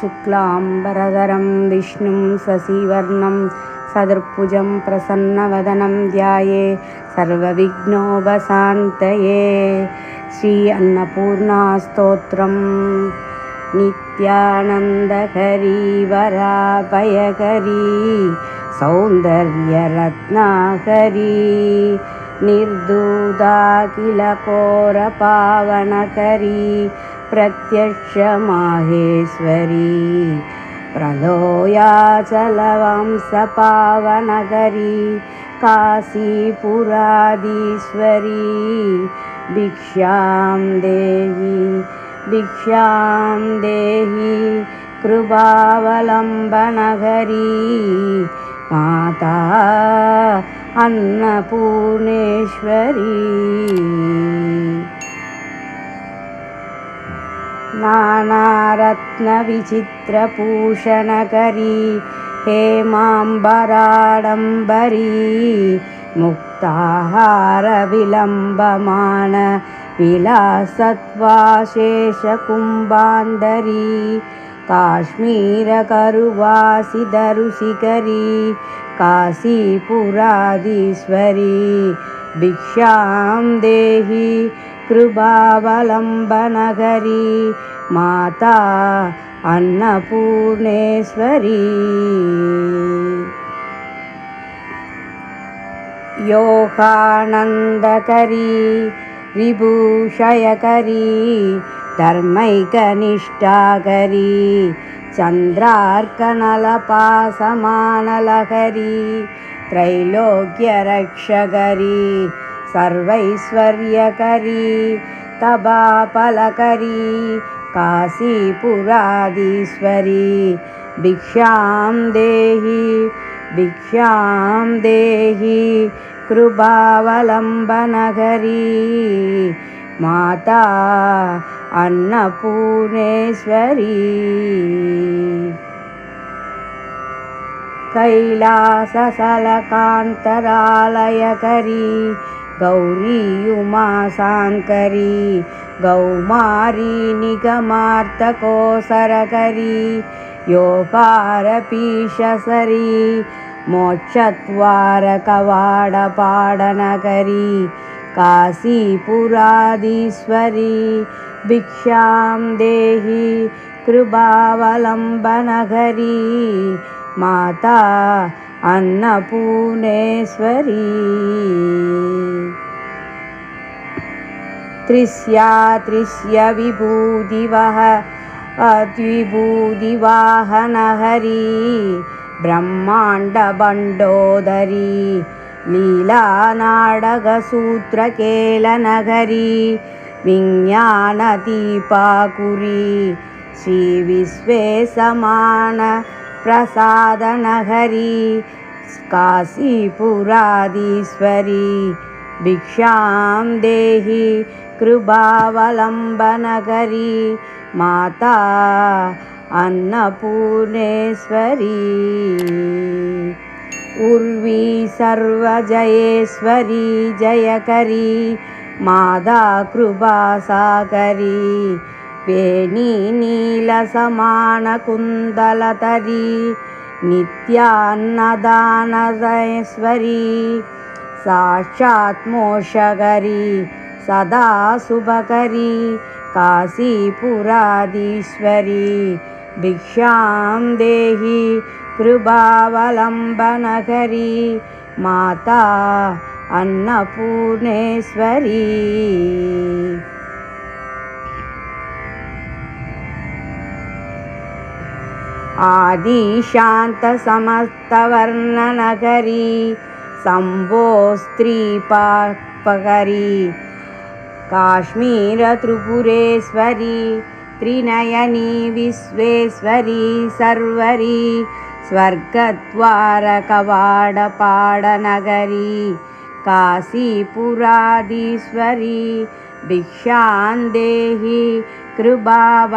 शुक्लाम्बरधरं विष्णुं शशिवर्णं सदर्भुजं प्रसन्नवदनं ध्याये सर्वविघ्नोपशान्तये श्री अन्नपूर्णास्तोत्रं नित्यानन्दकरी वराभयकरी सौन्दर्यरत्नाकरी निर्दूदाखिलकोरपावनकरी प्रत्यक्षमाहेश्वरी। प्रलोयाचलवंशपावनगरी काशीपुराधीश्वरी। भिक्षां देहि भिक्षां देहि कृपावलम्बनगरी। माता अन्नपूर्णेश्वरी नानारत्नविचित्रभूषणकरी हेमाम्बराडम्बरी मुक्ताहारविलम्बमान विलासत्वाशेषकुम्बान्दरी काश्मीरकरुवासिदरुशिखरी काशीपुराधीश्वरी भिक्षां देहि कृपावलम्बनगरी माता अन्नपूर्णेश्वरी। योगानन्दकरी विभूषयकरी धर्मैकनिष्ठाकरी चन्द्रार्कनलपासमानलहरी त्रैलोक्यरक्षकरी सर्वैश्वर्यकरी तबापलकरी काशीपुराधीश्वरी भिक्षां देहि भिक्षां देहि कृपावलम्बनगरी माता अन्नपूर्णेश्वरी कैलाससलकान्तरालयकरी गौरी उमासाङ्करी गौमारी निगमार्तकोसरकरी योगारपीशसरी मोक्षद्वारकवाडपाडनगरी काशीपुराधीश्वरी भिक्षां देहि कृपावलम्बनगरी माता अन्नपूर्णेश्वरी। त्रिस्या त्रिस्य विभूतिवः द्विभूतिवाहनहरी ब्रह्माण्डबण्डोदरी लीलानाडकसूत्रकेलनगरी विज्ञानदीपाकुरी श्रीविश्वेशमान प्रसादनगरी काशीपुराधीश्वरी भिक्षां देहि कृपावलम्बनगरी माता अन्नपूर्णेश्वरी। उर्वी सर्वजयेश्वरी जयकरी मादा कृपासागरी वेणी नीलसमानकुन्दलतरी नित्यान्नदानदेश्वरी साक्षात् मोषकरी सदा शुभकरी काशीपुराधीश्वरी भिक्षां देहि कृपावलम्बनगरी माता अन्नपूर्णेश्वरी आदिशान्तसमस्तवर्णनगरी शम्भो स्त्रीपापकरी काश्मीरत्रिपुरेश्वरी त्रिनयनी विश्वेश्वरी सर्वरी स्वर्गद्वारकवाडपाडनगरी काशीपुराधीश्वरी भिक्षां देहि कृपावलम्बनगरी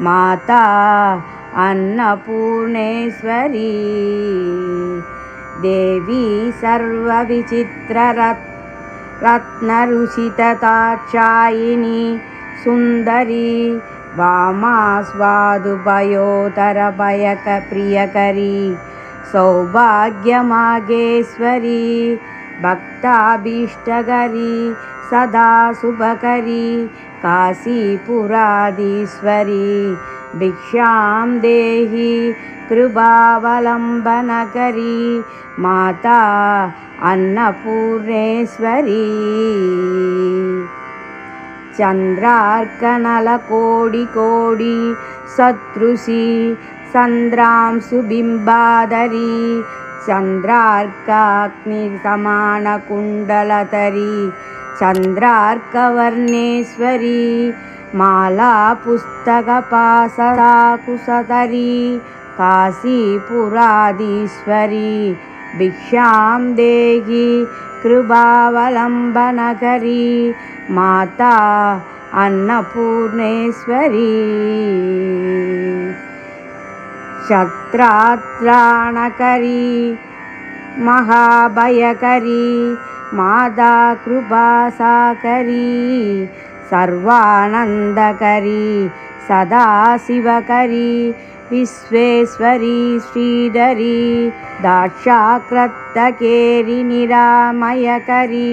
माता अन्नपूर्णेश्वरी। देवी सर्वविचित्ररत् रत्नरुचितताक्षायिनी सुन्दरी वामास्वादुभयोतरभयकप्रियकरी सौभाग्यमागेश्वरी भक्ताभीष्टकरी सदा शुभकरी काशीपुराधीश्वरी भिक्षां देहि कृपावलम्बनकरी माता अन्नपूर्णेश्वरी। चन्द्रार्कनलकोडिकोडि शत्रुषि चन्द्रां सुबिम्बादरी चन्द्रार्काग्निसमानकुण्डलतरी चन्द्रार्कवर्णेश्वरी माला पुस्तकपासदाकुशतरी काशीपुराधीश्वरी भिक्षां देहि कृपावलम्बनकरी माता अन्नपूर्णेश्वरी। शत्रात्राणकरी महाभयकरी माता कृपासाकरी सर्वानन्दकरी सदाशिवकरी विश्वेश्वरी श्रीधरी दाक्षाक्रत्तकेरि निरामयकरी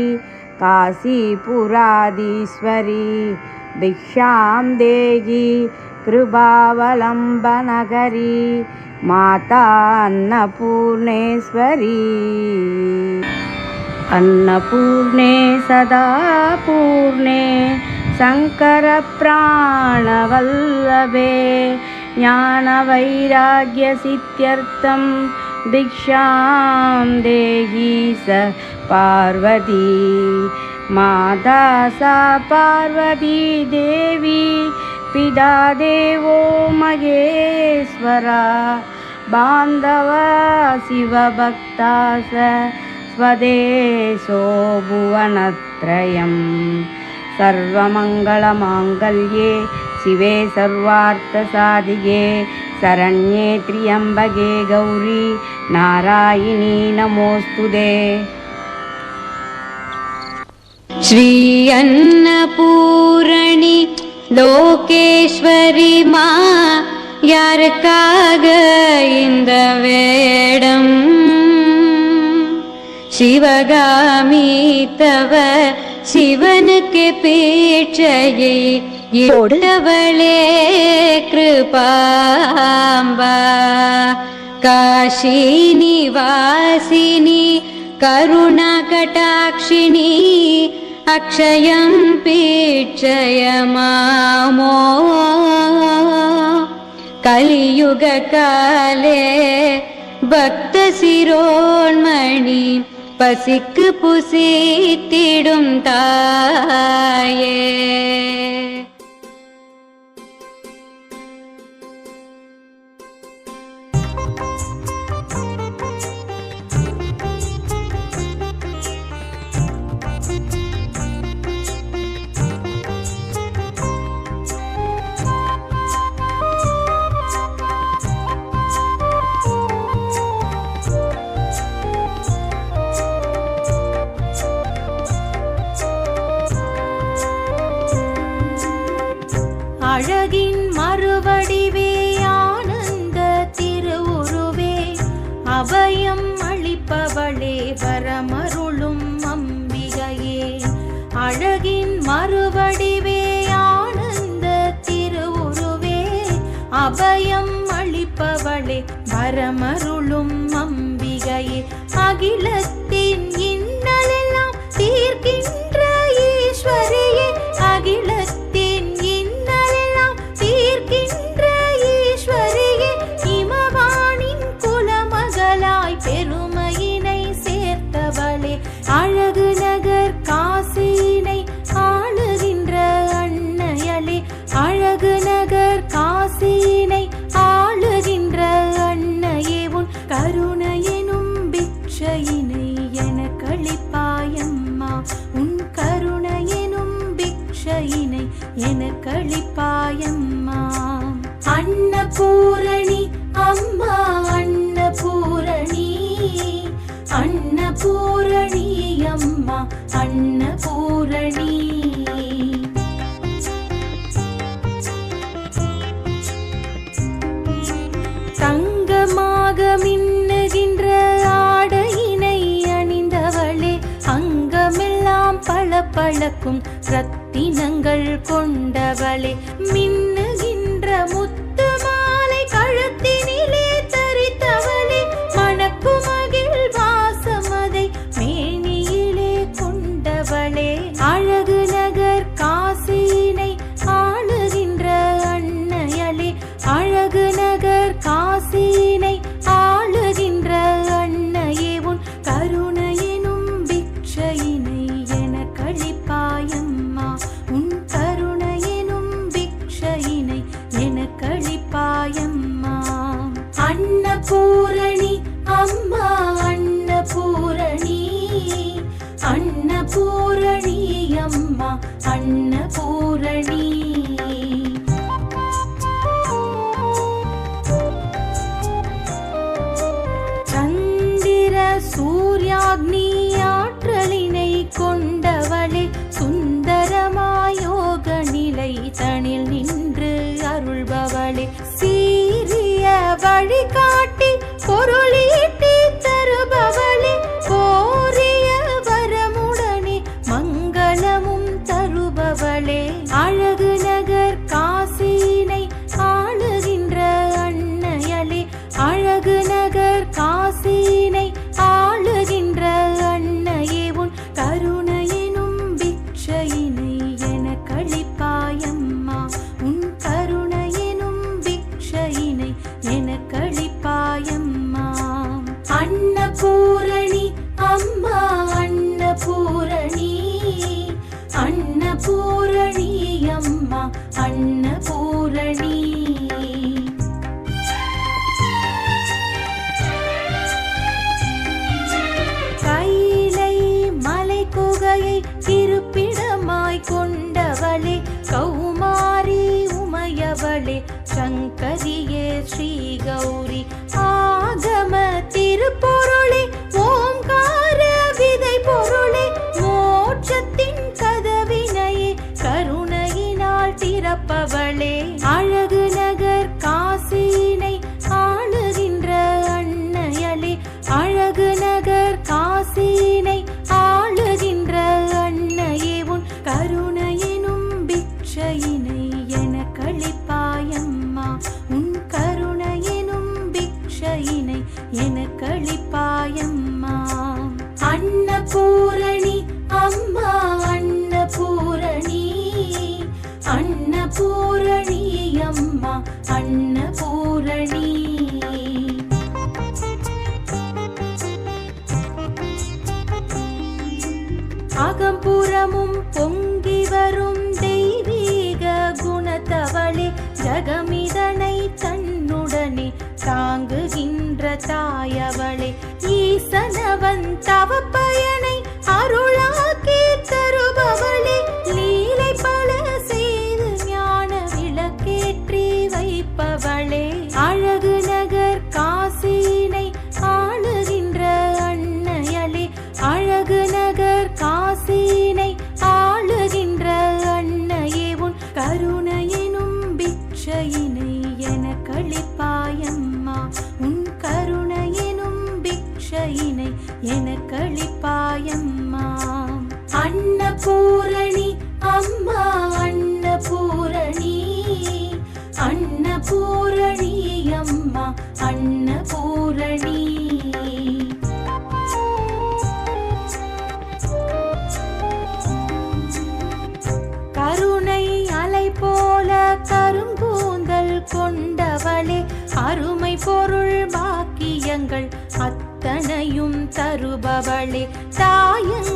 काशीपुराधीश्वरी भिक्षां देहि कृपावलम्बनगरी माता अन्नपूर्णेश्वरी अन्नपूर्णे सदा पूर्णे शङ्करप्राणवल्लभे ज्ञानवैराग्यसिद्ध्यर्थं भिक्षां देहि स पार्वती। माता सा पार्वती देवी पिता देवो महेश्वरा बान्धव शिवभक्ता स स्वदेशो भुवनत्रयं सर्वमङ्गलमाङ्गल्ये शिवे सर्वार्थसाधिके शरण्ये त्र्यम्बके गौरी नारायणी नमोऽस्तु ते श्री अन्नपूरणि லோகேஸ்வரி மா யாருக்காக இந்த வேடம்? சிவகாமி தவ சிவனுக்கு பீட்சையை இட்டவளே கிருபாம்பா. காஷி நிவாசினி கருணா கட்டாட்சிணி अक्षयं पीक्षय मामो कलियुगकाले भक्तशिरोन्मणि பசிக்கு புசித்திடும் தாயே பரமருளும் அம்பிகையே அகிலத்தில் பூரணி அம்மா அன்ன பூரணி தங்கமாக மின்னுகின்ற ஆடையினை அணிந்தவளே அங்கமெல்லாம் பளபளக்கும் ரத்தினங்கள் கொண்டவளே. மின் பூரணி அம்மா அன்ன பூரணி கைலை மலை குகையை இருப்பிடமாய் கொண்டவளே அகம்புறமும் பொங்கி வரும் தெய்வீக குணத்தவளே ஜகமிதனை தன்னுடனே தாங்குகின்ற தாயவளே. ஈசனவன் தவ பயனை அருளால் கிருபையினை எனக்களிப்பாயம்மா உன் கருணையினும் பிக்ஷையினை எனக்களிப்பாயம்மா அன்னபூரணி அம்மா. பொருள் பாக்கியங்கள் அத்தனையும் தருபவளே. தாயங்க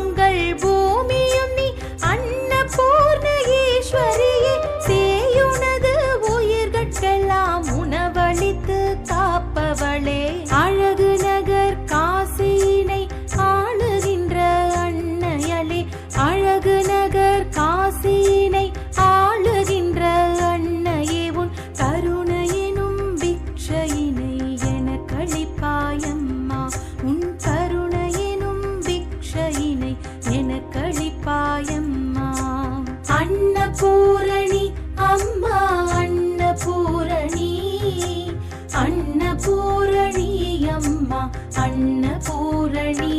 பூரணி அம்மா அன்ன பூரணி.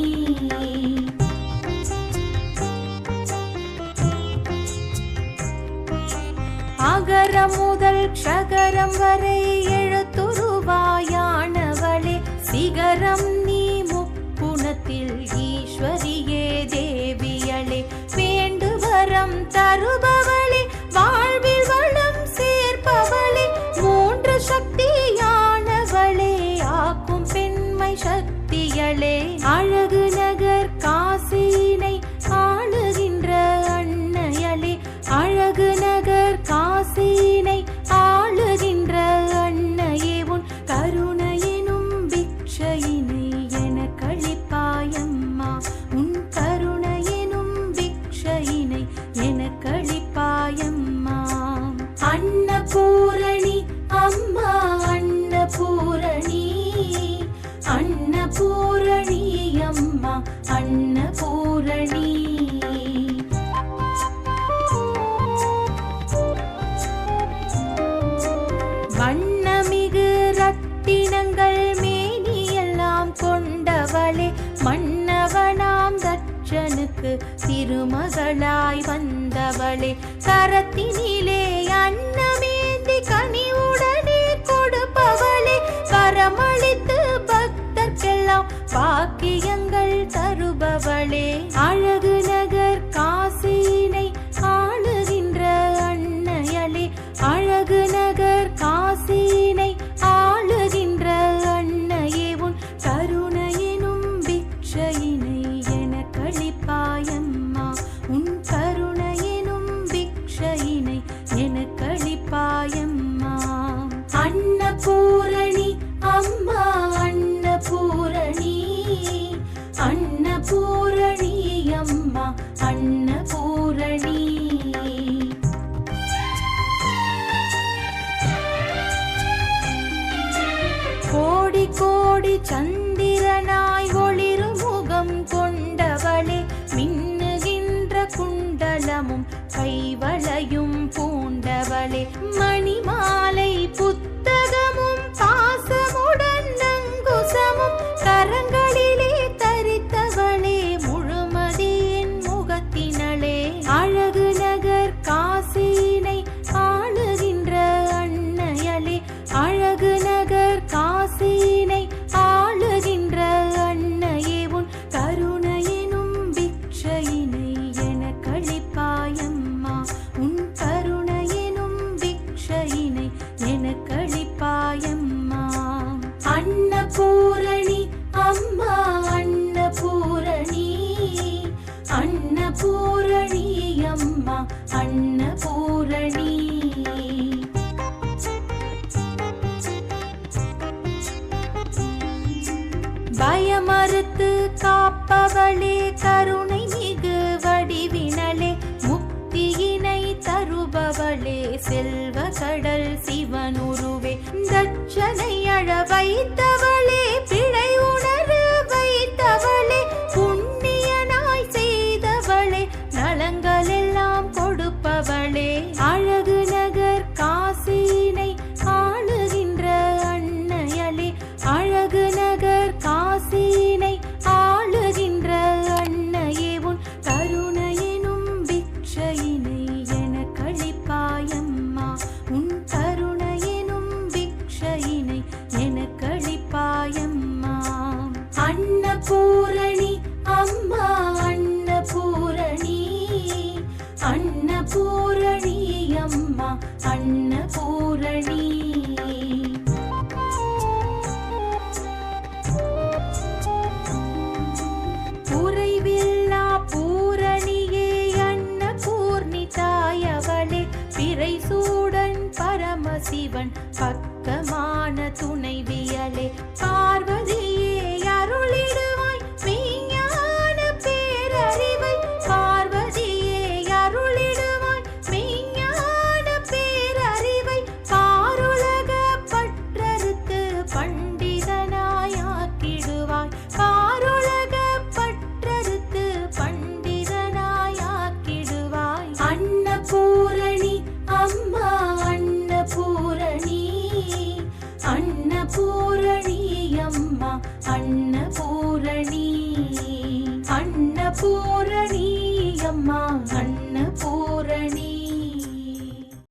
அகர முதல் க்ஷகரம் வரை எழுத்துருவாயானவளே சிகரம் நீ முக்குணத்தில் ஈஸ்வரியே தேவியளே வேண்டுவரம் தருபவர் மகளே மன்னவனாம் தட்சனுக்கு திருமகளாய் வந்தவளே. கரத்தினிலே அன்னமேந்தி கனிவுடனே கொடுப்பவளே. கரமளித்து பக்தர்க்கெல்லாம் பாக்கியங்கள் தருபவளே. அழகு நகர் காசியினை தருபவளே கருணை மிகு வடிவினலே முக்தியினை தருபவளே செல்வ கடல் சிவனுருவே தட்சனை அழ வைத்தவளே